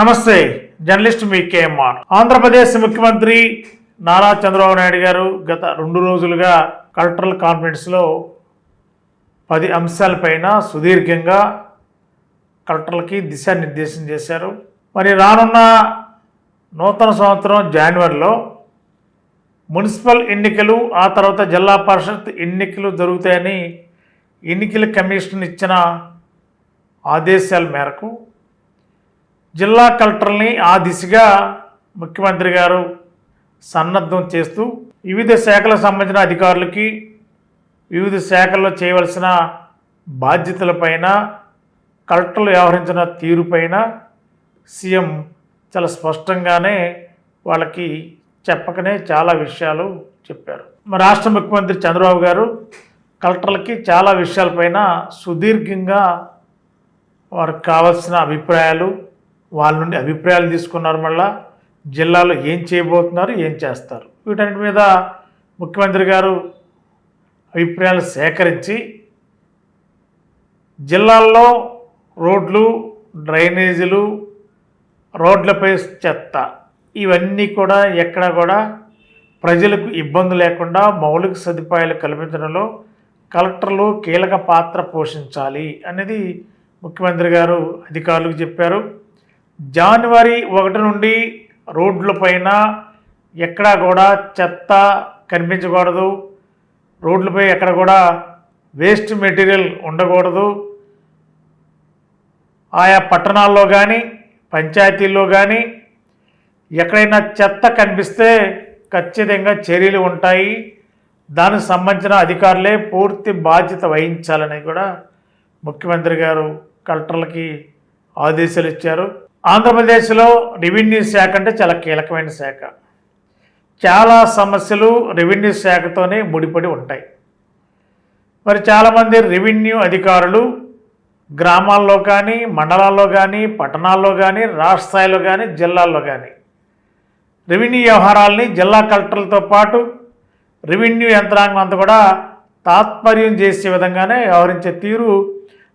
నమస్తే జర్నలిస్ట్ మీ కేఎంఆర్. ఆంధ్రప్రదేశ్ ముఖ్యమంత్రి నారా చంద్రబాబు నాయుడు గారు గత రెండు రోజులుగా కల్చరల్ కాన్ఫరెన్స్లో పది అంశాలపైన సుదీర్ఘంగా కలెక్టర్లకి దిశానిర్దేశం చేశారు. మరి రానున్న నూతన సంవత్సరం జనవరిలో మున్సిపల్ ఎన్నికలు ఆ తర్వాత జిల్లా పరిషత్ ఎన్నికలు జరుగుతాయని ఎన్నికల కమిషన్ ఇచ్చిన ఆదేశాల మేరకు జిల్లా కలెక్టర్ని ఆ దిశగా ముఖ్యమంత్రి గారు సన్నద్ధం చేస్తూ వివిధ శాఖలకు సంబంధించిన అధికారులకి వివిధ శాఖల్లో చేయవలసిన బాధ్యతలపైన కలెక్టర్లు వ్యవహరించిన తీరుపైన సీఎం చాలా స్పష్టంగానే వాళ్ళకి చెప్పకనే చాలా విషయాలు చెప్పారు. మరి రాష్ట్ర ముఖ్యమంత్రి చంద్రబాబు గారు కలెక్టర్లకి చాలా విషయాలపైన సుదీర్ఘంగా వారికి కావాల్సిన అభిప్రాయాలు వాళ్ళ నుండి అభిప్రాయాలు తీసుకున్నారు మళ్ళా జిల్లాలో ఏం చేయబోతున్నారు ఏం చేస్తారు? వీటన్నిటి మీద ముఖ్యమంత్రి గారు అభిప్రాయాలు సేకరించి జిల్లాల్లో రోడ్లు డ్రైనేజీలు రోడ్లపై చెత్త ఇవన్నీ కూడా ఎక్కడ కూడా ప్రజలకు ఇబ్బంది లేకుండా మౌలిక సదుపాయాలు కల్పించడంలో కలెక్టర్లు కీలక పాత్ర పోషించాలి అనేది ముఖ్యమంత్రి గారు అధికారులకు చెప్పారు. జనవరి ఒకటి నుండి రోడ్లపైన ఎక్కడా కూడా చెత్త కనిపించకూడదు. రోడ్లపై ఎక్కడ కూడా వేస్ట్ మెటీరియల్ ఉండకూడదు. ఆయా పట్టణాల్లో కానీ పంచాయతీల్లో కానీ ఎక్కడైనా చెత్త కనిపిస్తే ఖచ్చితంగా చర్యలు ఉంటాయి. దానికి సంబంధించిన అధికారులే పూర్తి బాధ్యత వహించాలని కూడా ముఖ్యమంత్రి గారు కలెక్టర్లకి ఆదేశాలు ఇచ్చారు. ఆంధ్రప్రదేశ్లో రెవెన్యూ శాఖ అంటే చాలా కీలకమైన శాఖ. చాలా సమస్యలు రెవెన్యూ శాఖతోనే ముడిపడి ఉంటాయి. మరి చాలామంది రెవెన్యూ అధికారులు గ్రామాల్లో కానీ మండలాల్లో కానీ పట్టణాల్లో కానీ రాష్ట్ర స్థాయిలో కానీ జిల్లాల్లో కానీ రెవెన్యూ వ్యవహారాల్ని జిల్లా కలెక్టర్లతో పాటు రెవెన్యూ యంత్రాంగం అంతా కూడా తాత్పర్యం చేసే విధంగానే వ్యవహరించే తీరు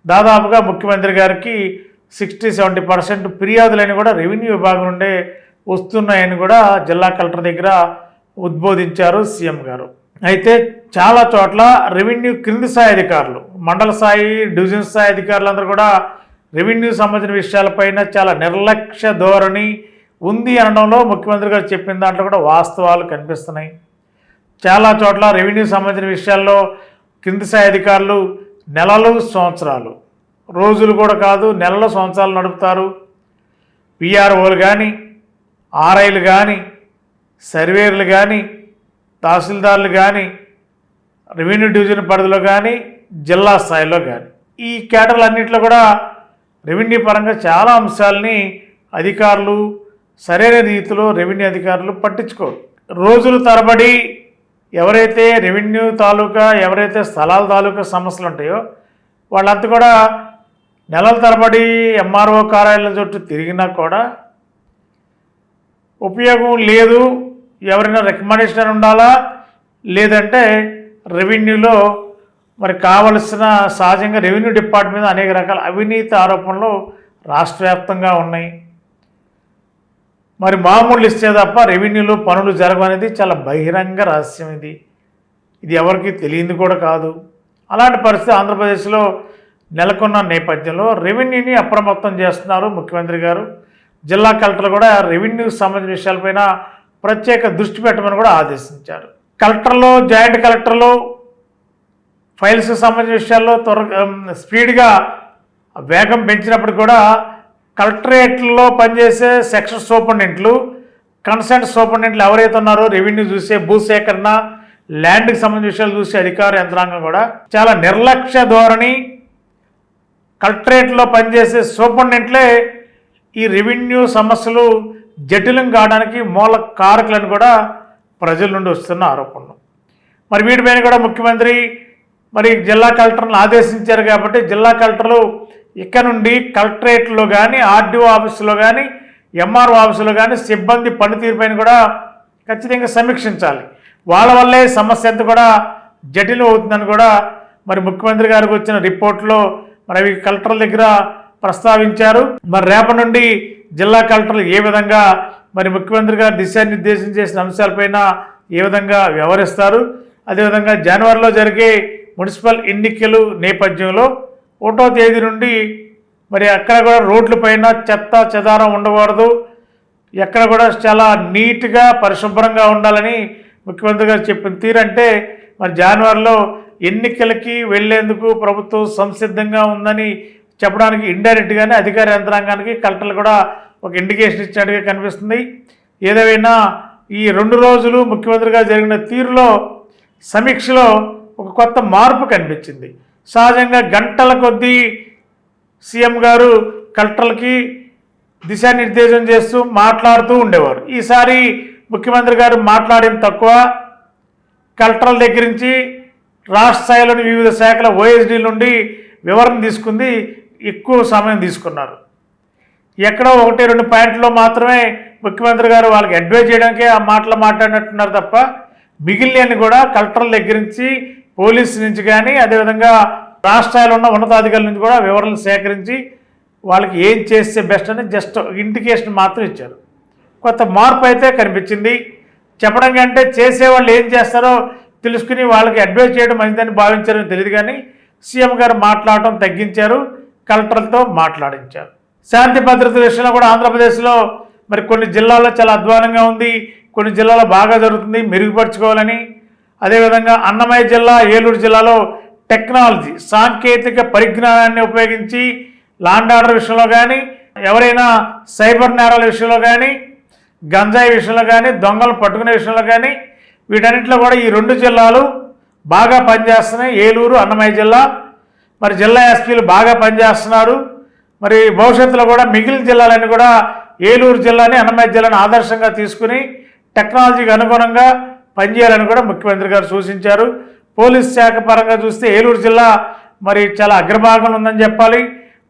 దాదాపుగా ముఖ్యమంత్రి గారికి సిక్స్టీ సెవెంటీ పర్సెంట్ ఫిర్యాదులని కూడా రెవెన్యూ విభాగం నుండే వస్తున్నాయని కూడా జిల్లా కలెక్టర్ దగ్గర ఉద్బోధించారు సీఎం గారు. అయితే చాలా చోట్ల రెవెన్యూ క్రింది స్థాయి అధికారులు మండల స్థాయి డివిజన్ స్థాయి అధికారులందరూ కూడా రెవెన్యూ సంబంధించిన విషయాలపైన చాలా నిర్లక్ష్య ధోరణి ఉంది అనడంలో ముఖ్యమంత్రి గారు చెప్పిన దాంట్లో కూడా వాస్తవాలు కనిపిస్తున్నాయి. చాలా చోట్ల రెవెన్యూ సంబంధించిన విషయాల్లో కింది స్థాయి అధికారులు నెలలు సంవత్సరాలు రోజులు కూడా కాదు నెలల సంవత్సరాలు నడుపుతారు. పిఆర్ఓలు కానీ ఆర్ఐలు కానీ సర్వేర్లు కానీ తహసీల్దార్లు కానీ రెవెన్యూ డివిజన్ పరిధిలో కానీ జిల్లా స్థాయిలో కానీ ఈ కేటర్లన్నింటిలో కూడా రెవెన్యూ పరంగా చాలా అంశాలని అధికారులు సరైన రీతిలో రెవెన్యూ అధికారులు పట్టించుకోరు. రోజులు తరబడి ఎవరైతే రెవెన్యూ తాలూకా ఎవరైతే స్థలాల తాలూకా సమస్యలు ఉంటాయో వాళ్ళంతా కూడా నెలల తరబడి ఎంఆర్ఓ కార్యాలయం చుట్టూ తిరిగినా కూడా ఉపయోగం లేదు. ఎవరైనా రికమెండేషన్ ఉండాలా? లేదంటే రెవెన్యూలో మరి కావలసిన సహజంగా రెవెన్యూ డిపార్ట్మెంట్ అనేక రకాల అవినీతి ఆరోపణలు రాష్ట్ర వ్యాప్తంగా ఉన్నాయి. మరి మామూలు ఇస్తే తప్ప రెవెన్యూలో పనులు జరగనేది చాలా బహిరంగ రహస్యం ఇది. ఇది ఎవరికి తెలియంది కూడా కాదు. అలాంటి పరిస్థితి ఆంధ్రప్రదేశ్లో నెలకొన్న నేపథ్యంలో రెవెన్యూని అప్రమత్తం చేస్తున్నారు ముఖ్యమంత్రి గారు. జిల్లా కలెక్టర్లు కూడా రెవెన్యూ సంబంధించిన విషయాలపైన ప్రత్యేక దృష్టి పెట్టమని కూడా ఆదేశించారు. కలెక్టర్లు జాయింట్ కలెక్టర్లు ఫైల్స్కి సంబంధించిన విషయాల్లో త్వర స్పీడ్గా వేగం పెంచినప్పుడు కూడా కలెక్టరేట్లో పనిచేసే సెక్షన్ సూపరింటెంట్లు కన్సర్ట్ సూపరింటెంట్లు ఎవరైతే ఉన్నారో రెవెన్యూ చూసే భూసేకరణ ల్యాండ్కి సంబంధించిన విషయాలు చూసే అధికార యంత్రాంగం కూడా చాలా నిర్లక్ష్య ధోరణి కలెక్టరేట్లో పనిచేసే సూపరింటెండెంట్లే ఈ రెవెన్యూ సమస్యలు జటిలం కావడానికి మూల కారకులను కూడా ప్రజల నుండి వస్తున్న ఆరోపణలు. మరి వీటిపైన కూడా ముఖ్యమంత్రి మరి జిల్లా కలెక్టర్లను ఆదేశించారు కాబట్టి జిల్లా కలెక్టర్లు ఇక్కడ నుండి కలెక్టరేట్లో కానీ ఆర్డీఓ ఆఫీసులో కానీ ఎంఆర్ఓ ఆఫీసులో కానీ సిబ్బంది పనితీరుపైన కూడా ఖచ్చితంగా సమీక్షించాలి. వాళ్ళ వల్లే సమస్య అంతా కూడా జటిలం అవుతుందని కూడా మరి ముఖ్యమంత్రి గారికి వచ్చిన రిపోర్ట్లో మరి అవి కలెక్టర్ల దగ్గర ప్రస్తావించారు. మరి రేపటి నుండి జిల్లా కలెక్టర్లు ఏ విధంగా మరి ముఖ్యమంత్రి గారు దిశానిర్దేశం చేసిన అంశాలపైన ఏ విధంగా వ్యవహరిస్తారు. అదేవిధంగా జనవరిలో జరిగే మున్సిపల్ ఎన్నికలు నేపథ్యంలో ఒకటో తేదీ నుండి మరి అక్కడ కూడా రోడ్లపైన చెత్త చెదారం ఉండకూడదు. ఎక్కడ కూడా చాలా నీట్గా పరిశుభ్రంగా ఉండాలని ముఖ్యమంత్రి గారు చెప్పిన తీరంటే మరి జనవరిలో ఎన్నికలకి వెళ్ళేందుకు ప్రభుత్వం సంసిద్ధంగా ఉందని చెప్పడానికి ఇండైరెక్ట్గానే అధికార యంత్రాంగానికి కలెక్టర్లు కూడా ఒక ఇండికేషన్ ఇచ్చినట్టుగా కనిపిస్తుంది. ఏదేమైనా ఈ రెండు రోజులు ముఖ్యమంత్రిగా జరిగిన తీరులో సమీక్షలో ఒక కొత్త మార్పు కనిపించింది. సహజంగా గంటల కొద్దీ సీఎం గారు కలెక్టర్లకి దిశానిర్దేశం చేస్తూ మాట్లాడుతూ ఉండేవారు. ఈసారి ముఖ్యమంత్రి గారు మాట్లాడిన తక్కువ. కలెక్టర్ల దగ్గర నుంచి రాష్ట్ర స్థాయిలోని వివిధ శాఖల ఓఎస్డీ నుండి వివరణ తీసుకుంది. ఎక్కువ సమయం తీసుకున్నారు. ఎక్కడో ఒకటి రెండు పాయింట్లో మాత్రమే ముఖ్యమంత్రి గారు వాళ్ళకి అడ్వైజ్ చేయడానికే ఆ మాటలు మాట్లాడినట్టున్నారు తప్ప మిగిలినవి కూడా కలెక్టర్ల దగ్గర నుంచి పోలీస్ నుంచి కానీ అదేవిధంగా రాష్ట్రాల్లో ఉన్న ఉన్నతాధికారుల నుంచి కూడా వివరాలు సేకరించి వాళ్ళకి ఏం చేస్తే బెస్ట్ అని జస్ట్ ఇండికేషన్ మాత్రం ఇచ్చారు. కొత్త మార్పు అయితే కనిపించింది. చెప్పడం కంటే చేసేవాళ్ళు ఏం చేస్తారో తెలుసుకుని వాళ్ళకి అడ్వైజ్ చేయడం మంచిదని భావించారని తెలియదు కానీ సీఎం గారు మాట్లాడటం తగ్గించారు కలెక్టర్లతో మాట్లాడించారు. శాంతి భద్రత విషయంలో కూడా ఆంధ్రప్రదేశ్లో మరి కొన్ని జిల్లాల్లో చాలా అధ్వానంగా ఉంది కొన్ని జిల్లాలో బాగా జరుగుతుంది మెరుగుపరుచుకోవాలని. అదేవిధంగా అన్నమయ్య జిల్లా ఏలూరు జిల్లాలో టెక్నాలజీ సాంకేతిక పరిజ్ఞానాన్ని ఉపయోగించి లాండ్ ఆర్డర్ విషయంలో కానీ ఎవరైనా సైబర్ నేరాల విషయంలో కానీ గంజాయి విషయంలో కానీ దొంగలు పట్టుకునే విషయంలో కానీ వీటన్నింటిలో కూడా ఈ రెండు జిల్లాలు బాగా పనిచేస్తున్నాయి. ఏలూరు అన్నమయ్య జిల్లా. మరి జిల్లా ఎస్పీలు బాగా పనిచేస్తున్నారు. మరి భవిష్యత్తులో కూడా మిగిలిన జిల్లాలన్నీ కూడా ఏలూరు జిల్లాని అన్నమయ్య జిల్లాని ఆదర్శంగా తీసుకుని టెక్నాలజీకి అనుగుణంగా పనిచేయాలని కూడా ముఖ్యమంత్రి గారు సూచించారు. పోలీస్ శాఖ పరంగా చూస్తే ఏలూరు జిల్లా మరి చాలా అగ్రభాగంలో ఉందని చెప్పాలి.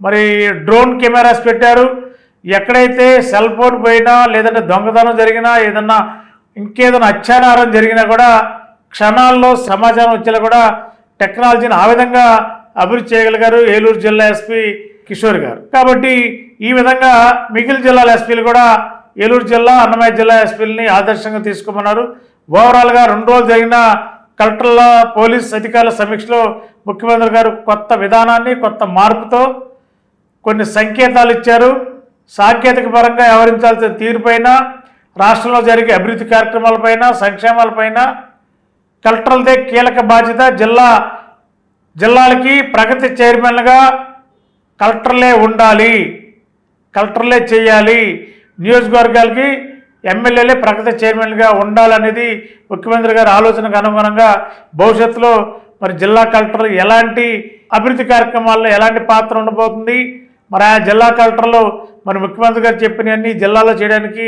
మరి డ్రోన్ కెమెరాస్ పెట్టారు. ఎక్కడైతే సెల్ ఫోన్ పోయినా లేదంటే దొంగతనం జరిగినా ఏదన్నా ఇంకేదైనా అత్యాచారం జరిగినా కూడా క్షణాల్లో సమాచారం వచ్చేలా కూడా టెక్నాలజీని ఆ విధంగా అభివృద్ధి చేయగలిగారు ఏలూరు జిల్లా ఎస్పీ కిషోర్ గారు. కాబట్టి ఈ విధంగా మిగిలిన జిల్లాల ఎస్పీలు కూడా ఏలూరు జిల్లా అన్నమయ్య జిల్లా ఎస్పీలని ఆదర్శంగా తీసుకోమన్నారు ఓవరాల్గా రెండు రోజులు జరిగిన కలెక్టర్ల పోలీస్ అధికారుల సమీక్షలో ముఖ్యమంత్రి గారు కొత్త విధానాన్ని కొత్త మార్పుతో కొన్ని సంకేతాలు ఇచ్చారు. సాంకేతిక పరంగా వ్యవహరించాల్సిన తీరుపైన రాష్ట్రంలో జరిగే అభివృద్ధి కార్యక్రమాలపైన సంక్షేమాలపైన కలెక్టర్లదే కీలక బాధ్యత జిల్లా జిల్లాలకి ప్రగతి చైర్మన్గా కలెక్టర్లే ఉండాలి. కలెక్టర్లే చేయాలి. నియోజకవర్గాలకి ఎమ్మెల్యేలే ప్రగతి చైర్మన్గా ఉండాలనేది ముఖ్యమంత్రి గారి ఆలోచనకు అనుగుణంగా భవిష్యత్తులో మరి జిల్లా కలెక్టర్ ఎలాంటి అభివృద్ధి కార్యక్రమాల్లో ఎలాంటి పాత్ర ఉండబోతుంది? మరి ఆ జిల్లా కలెక్టర్లు మరి ముఖ్యమంత్రి గారు చెప్పినవన్నీ జిల్లాలో చేయడానికి